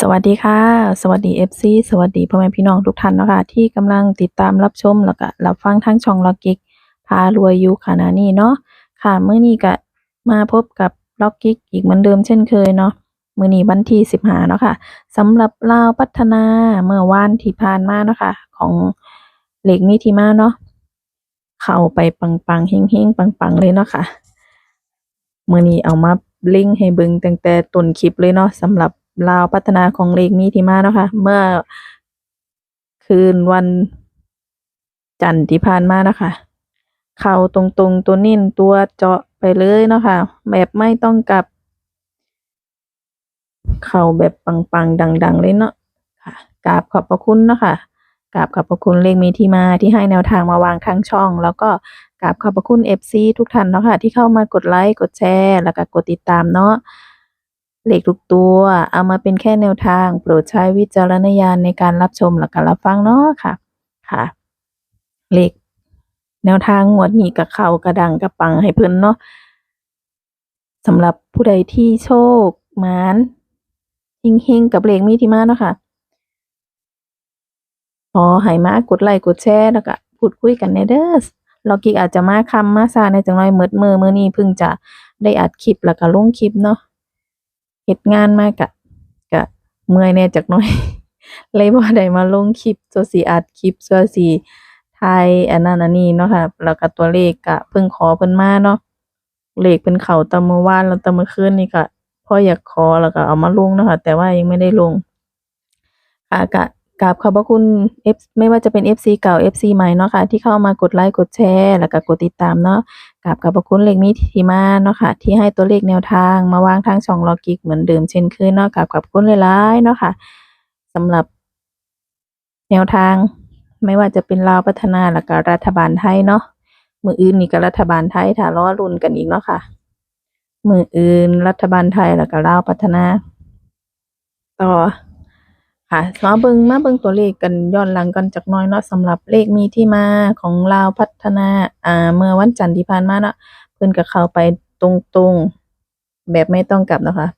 สวัสดีค่ะ สวัสดี FC สวัสดีพ่อแม่พี่น้องทุกท่านเนาะค่ะที่กำลังติดตามรับชมแล้วก็รับฟังทางช่องล็อกกิ๊กพารวยอยู่ขณะนี้เนาะค่ะเมื้อนี้ก็มาพบกับล็อกกิ๊กอีกเหมือนเดิมเช่นเคยเนาะมื้อนี้วันที่15เนาะค่ะสำหรับลาวพัฒนาเมื่อวานที่ผ่านมาเนาะค่ะของเหลขนี้ที่มาเนาะเข้าไปปังๆเฮงๆปังๆเลยเนาะค่ะมื้อนี้เอามาล็งให้เบิงตั้งแต่ต้นคลิปเลยเนาะสำหรับ ลาวพัฒนาของเลขมีที่มาเนาะค่ะเมื่อคืนวันจันทร์ที่ผ่านมานะคะ เข้าตรงๆตัวนิ่นตัวเจาะไปเลยเนาะค่ะแบบไม่ต้องกลับ เข้าแบบปังๆ ดัง ๆ เลยเนาะค่ะกราบขอบพระคุณเนาะค่ะกราบขอบพระคุณเลขมีที่มาที่ให้แนวทางมาวางทางช่อง แล้วก็กราบขอบพระคุณ FC ทุกท่านเนาะค่ะที่เข้ามากดไลค์กดแชร์ แล้วก็กดติดตามเนาะ เลขทุกตัว เอามาเป็นแค่แนวทาง โปรดใช้วิจารณญาณในการรับชมและก็รับฟังเนาะค่ะ ค่ะ เลขแนวทางงวดนี้ก็เขากระดังกระปังให้เพิ่นเนาะสำหรับผู้ใดที่โชคหมานเฮงๆกับเลขมีที่มาเนาะค่ะขอให้มากดไลค์กดแชร์แล้วก็พูดคุยกันแหน่เด้อลอกิกอาจจะมาคำมาช้าในจังน้อยมืดมื้อมื้อนี้เพิ่งจะได้อัดคลิปแล้วก็ลงคลิปเนาะ เฮ็ดงานมากะก็เมื่อยแน่จักหน่อย เลยบ่ได้มาลงคลิปสัวสิอัดคลิปสัวสิถ่ายอันนั้นอันนี้เนาะค่ะแล้วก็ตัวเลขก็เพิ่งขอเพิ่นมาเนาะเลขเพิ่นเขาต่เมื่อวานแล้วต่เมื่อคืนนี่ก็พ่ออยากขอแล้วก็เอามาลงเนาะค่ะแต่ว่ายังไม่ได้ลงค่ะก็กราบขอบพระคุณ F ไม่ว่าจะเป็น FC เก่า FC ใหม่เนาะค่ะที่เข้ามากดไลค์กดแชร์ แล้วก็กดติดตามเนาะ กราบขอบพระคุณเลขมีทีมาเนาะค่ะ ที่ให้ตัวเลขแนวทางมาวางทางช่องลอกิ๊กเหมือนเดิมเช่นเคยเนาะกราบขอบคุณหลายๆเนาะค่ะสำหรับแนวทางไม่ว่าจะเป็นลาวพัฒนาแล้วก็รัฐบาลไทยเนาะมืออื่นนี่ก็รัฐบาลไทยถ้ารอลุ้นกันอีกเนาะค่ะ มืออื่นรัฐบาลไทยแล้วก็ลาวพัฒนาต่อ ค่ะมาเบิงมาเบิงตัวเลขกันย้อนหลังกันจักน่อยเนาะสำหรับเลขมีที่มาของลาวพัฒนาอ่าเมื่อวันจันทร์ที่ผ่านมาเนาะเพิ่นก็เข้าไปตรงๆ แบบไม่ต้องกลับเนาะค่ะ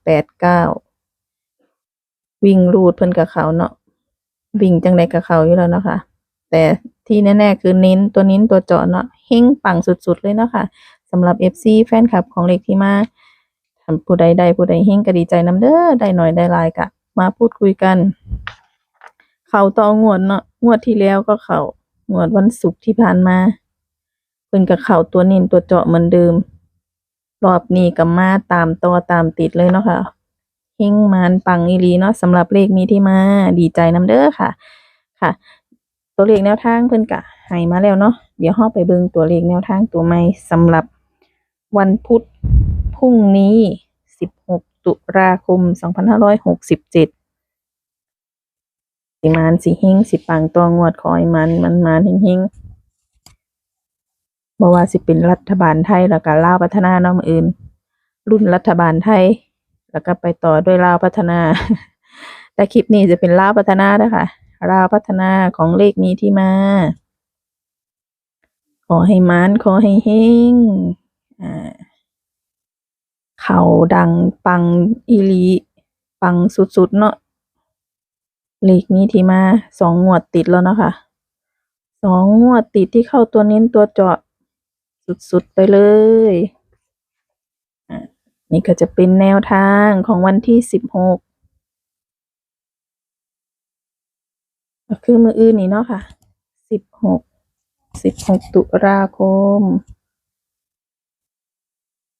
89วิ่งรูดเพิ่นก็เขาเนาะวิ่งจังใดก็เขาอยู่แล้วเนาะค่ะแต่ที่แน่ๆคือเน้นตัวเน้นตัวเจาะเนาะเฮงปังสุดๆเลยเนาะค่ะสำหรับ FC แฟนคลับของเลขที่มาผู้ใดได้ผู้ใดเฮงก็ดีใจน้ำเด้อได้หน้อยได้ลายก็มาพูดคุยกัน เข้าต่องวดเนาะงวดที่แล้วก็เข้างวดวันศุกร์ที่ผ่านมา เพิ่นก็เข้าตัวน้นตัวเจาะเหมือนเดิม รอบนี้ก็มาตามต่อตามติดเลยเนาะค่ะเฮงมานปังอีหลีเนาะสำหรับเลขมีที่มาดีใจน้ำเด้อค่ะ ค่ะ ตัวเลขแนวทางเพิ่นก็ให้มาแล้วเนาะเดี๋ยวเราไปเบิ่งตัวเลขแนวทางตัวใหม่สำหรับวันพุธพรุ่งนี้ 16 ตุลาคม 2567 สิมานสิเฮงสิปังต่องวดขอให้มันมันมานเฮงๆบ่ว่าสิเป็นรัฐบาลไทยแล้วก็ลาวพัฒนานาะมื้ออื่น รุ่นรัฐบาลไทย แล้วก็ไปต่อด้วยลาวพัฒนา แต่คลิปนี้จะเป็นลาวพัฒนาเด้อค่ะลาวพัฒนาของเลขมีที่มา ขอให้มานขอให้เฮงอ่าเขาดังปังอีลีปังสุดๆเนาะ เลขนี้ที่มาสองงวดติดแล้วเนาะค่ะสองงวดติดที่เข้าตัวเน้นตัวเจาะสุดๆไปเลยอะนี่ก็จะเป็นแนวทางของวันที่สิบหกก็คือมืออื่นนี่เนาะค่ะสิบหกสิบหกตุลาคม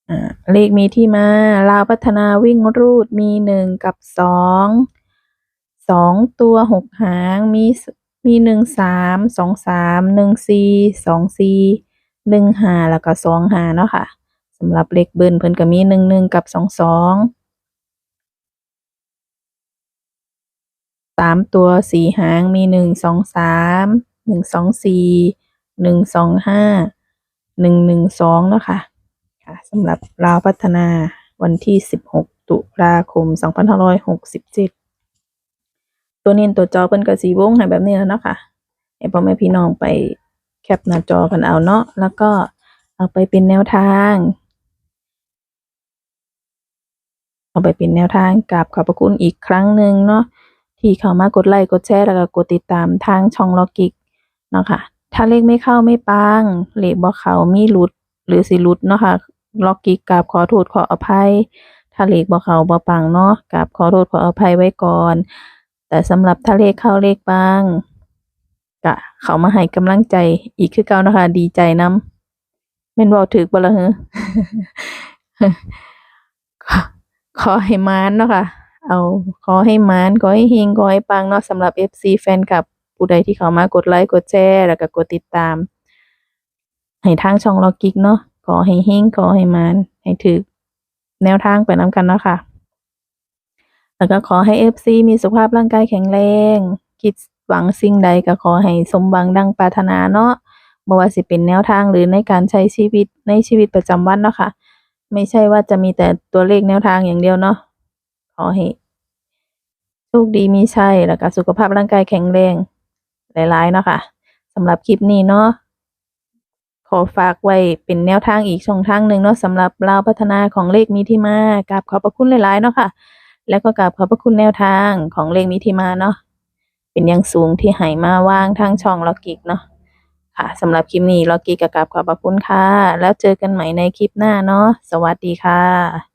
อ่าเลขมีที่มาลาวพัฒนาวิ่งรูดมีหนึ่งกับสอง สองตัวหกหางมีมีหนึ่งสามสองสามหนึ่งสี่สองสี่หนึ่งห้าแล้วก็สองห้าเนาะค่ะสำหรับเลขเบิ้ลเพิ่นก็มีหนึ่งหนึ่งกับสองสองสามตัวสี่หางมีหนึ่งสองสามหนึ่งสองสี่หนึ่งสองห้าหนึ่งหนึ่งสองเนาะค่ะค่ะสำหรับลาวพัฒนาวันที่16ตุลาคม2567 ตัวเน้นตัวจอเพิ่นก็สีวงให้แบบนี้แล้วเนาะค่ะให้พ่อแม่พี่น้องไปแคปหน้าจอกันเอาเนาะแล้วก็เอาไปเป็นแนวทาง เอาไปเป็นแนวทางกราบขอบพระคุณอีกครั้งหนึ่งเนาะที่เข้ามากดไลค์กดแชร์แล้วก็กดติดตามทางช่องล็อกกิกเนาะค่ะถ้าเลขไม่เข้าไม่ปังเลขบ่เขามีหลุดหรือสิหลุดเนาะค่ะล็อกกิกกราบขอโทษขออภัยถ้าเลขบ่เขาบ่ปังเนาะกราบขอโทษขออภัยไว้ก่อน แต่สำหรับถ้าเลขเข้าเลขปังก็เขามาให้กำลังใจอีกคือเก่านะคะ ดีใจนำแม่นเว้าถูกบ่ละเหรอขอขอให้มานเนาะค่ะ เอาขอให้มานขอให้เฮงขอให้ปังเนาะสำหรับ FC แฟนคลับผู้ใดที่เขามากดไลค์กดแชร์แล้วก็กดติดตาม ให้ทางช่องล็อกกิกเนาะขอให้เฮงขอให้มานให้ถึกแนวทางไปนํกันเนาะค่ะ แล้วก็ขอให้ FC มีสุขภาพร่างกายแข็งแรง คิดหวังสิ่งใดก็ขอให้สมหวังดังปรารถนาเนาะบ่ว่าสิเป็นแนวทางหรือในการใช้ชีวิตในชีวิตประจำวันเนาะค่ะ ไม่ใช่ว่าจะมีแต่ตัวเลขแนวทางอย่างเดียวเนาะขอให้โชคดีมีชัยแล้วก็สุขภาพร่างกายแข็งแรงหลายๆเนาะค่ะสำหรับคลิปนี้เนาะขอฝากไว้เป็นแนวทางอีกช่องทางหนึ่งเนาะสำหรับลาพัฒนาของเลขมีที่มากราบขอบพระคุณหลายๆเนาะค่ะ แล้วก็กราบขอบพระคุณแนวทางของเลขมีที่มาเนาะเป็นยังสูงที่หายมาว่างทางช่องล็อกกิกเนาะค่ะสำหรับคลิปนี้ล็อกกิกกับกราบขอบพระคุณค่ะ แล้วเจอกันใหม่ในคลิปหน้าเนาะสวัสดีค่ะ